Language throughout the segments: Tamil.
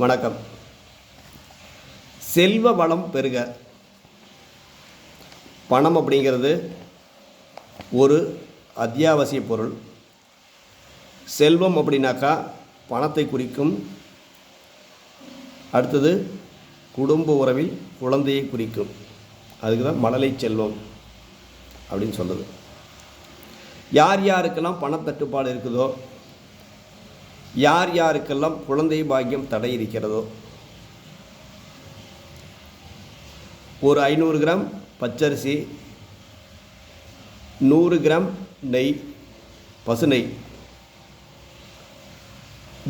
வணக்கம். செல்வ வளம் பெருக. பணம் அப்படிங்கிறது ஒரு அத்தியாவசிய பொருள். செல்வம் அப்படின்னாக்கா பணத்தை குறிக்கும். அடுத்தது குடும்ப உறவில் குழந்தையை குறிக்கும். அதுக்கு தான் மழலை செல்வம் அப்படின்னு சொல்லுது யார் யாருக்கெல்லாம் பணத்தட்டுப்பாடு இருக்குதோ யார் யாருக்கெல்லாம் குழந்தை பாக்கியம் தடை இருக்கிறதோ ஒரு ஐநூறு கிராம் பச்சரிசி நூறு கிராம் நெய் பசு நெய்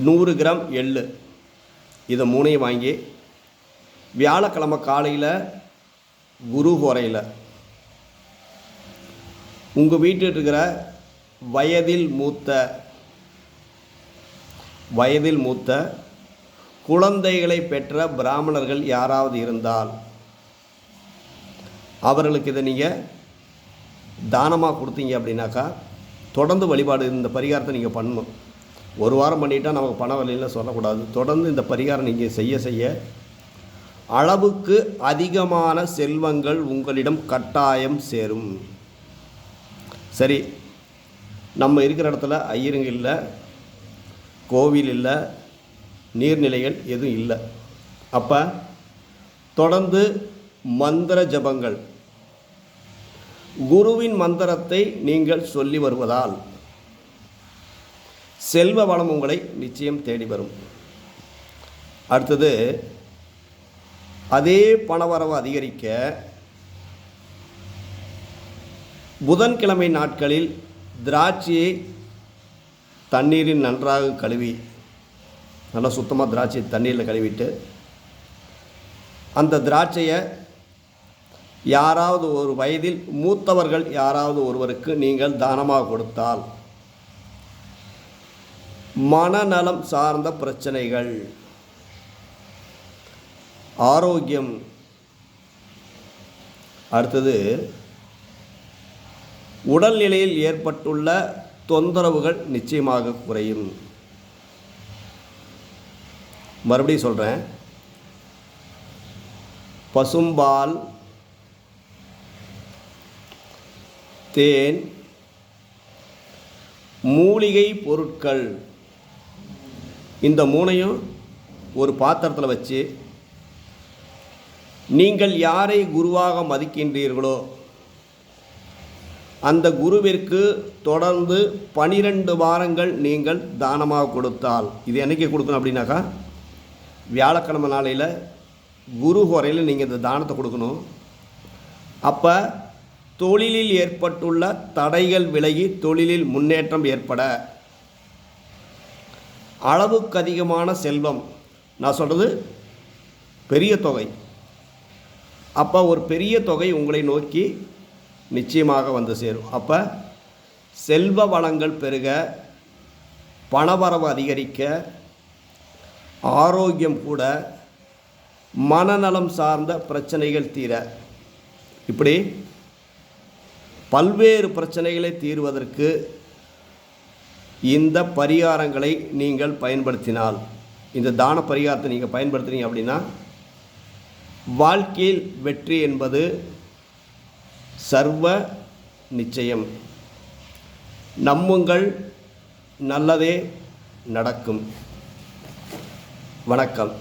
நூறு கிராம் எள்ளு. இதை மூணையும் வாங்கி வியாழக்கிழமை காலையில் குரு குறையில் உங்கள் வீட்டில் இருக்கிற வயதில் மூத்த வயதில் மூத்த குழந்தைகளை பெற்ற பிராமணர்கள் யாராவது இருந்தால் அவர்களுக்கு இதை நீங்கள் தானமாக கொடுத்தீங்க அப்படின்னாக்கா தொடர்ந்து வழிபாடு இந்த பரிகாரத்தை நீங்கள் பண்ணணும். ஒரு வாரம் பண்ணிட்டால் நமக்கு பண வழியில் சொல்லக்கூடாது. தொடர்ந்து இந்த பரிகாரம் நீங்கள் செய்ய செய்ய அளவுக்கு அதிகமான செல்வங்கள் உங்களிடம் கட்டாயம் சேரும். சரி நம்ம இருக்கிற இடத்துல ஐயருங்க இல்லை கோவில் இல்லை நீர்நிலைகள் எதுவும் இல்லை. அப்போ தொடர்ந்து மந்திர ஜபங்கள். குருவின் மந்திரத்தை நீங்கள் சொல்லி வருவதால் செல்வ வளம் உங்களை நிச்சயம் தேடி வரும். அடுத்தது அதே பணவரவு அதிகரிக்க புதன்கிழமை நாட்களில் திராட்சையை தண்ணீரில் நன்றாக கழுவி நல்லா சுத்தமாக திராட்சை தண்ணீரில் கழுவிட்டு அந்த திராட்சையை யாராவது ஒரு வயதில் மூத்தவர்கள் யாராவது ஒருவருக்கு நீங்கள் தானமாக கொடுத்தால்? மனநலம் சார்ந்த பிரச்சனைகள். ஆரோக்கியம். அடுத்தது உடல்நிலையில் ஏற்பட்டுள்ள தொந்தரவுகள் நிச்சயமாக குறையும். மறுபடியும் சொல்கிறேன் பசும்பால் தேன் மூலிகை பொருட்கள். இந்த மூணையும் ஒரு பாத்திரத்தில் வச்சு நீங்கள் யாரை குருவாக மதிக்கின்றீர்களோ அந்த குருவிற்கு தொடர்ந்து பனிரெண்டு வாரங்கள் நீங்கள் தானமாக கொடுத்தால். இது என்னைக்கு கொடுக்கணும் அப்படின்னாக்கா வியாழக்கிழமை நாளையில் குரு குறையில் நீங்கள் இந்த தானத்தை கொடுக்கணும். அப்போ தொழிலில் ஏற்பட்டுள்ள தடைகள் விலகி தொழிலில் முன்னேற்றம் ஏற்பட. அளவுக்கு அதிகமான செல்வம் நான் சொல்கிறது பெரிய தொகை. அப்போ ஒரு பெரிய தொகை உங்களை நோக்கி நிச்சயமாக வந்து சேரும். அப்போ செல்வ வளங்கள் பெருக பணவரவு அதிகரிக்க ஆரோக்கியம் கூட மனநலம் சார்ந்த பிரச்சனைகள் தீர. இப்படி பல்வேறு பிரச்சனைகளை தீர்வதற்கு இந்த பரிகாரங்களை நீங்கள் பயன்படுத்தினால் இந்த தான பரிகாரத்தை நீங்கள் பயன்படுத்துனீங்க அப்படின்னா வாழ்க்கையில் வெற்றி என்பது சர்வ நிச்சயம். நம்புங்கள் நல்லதே நடக்கும். வணக்கம்.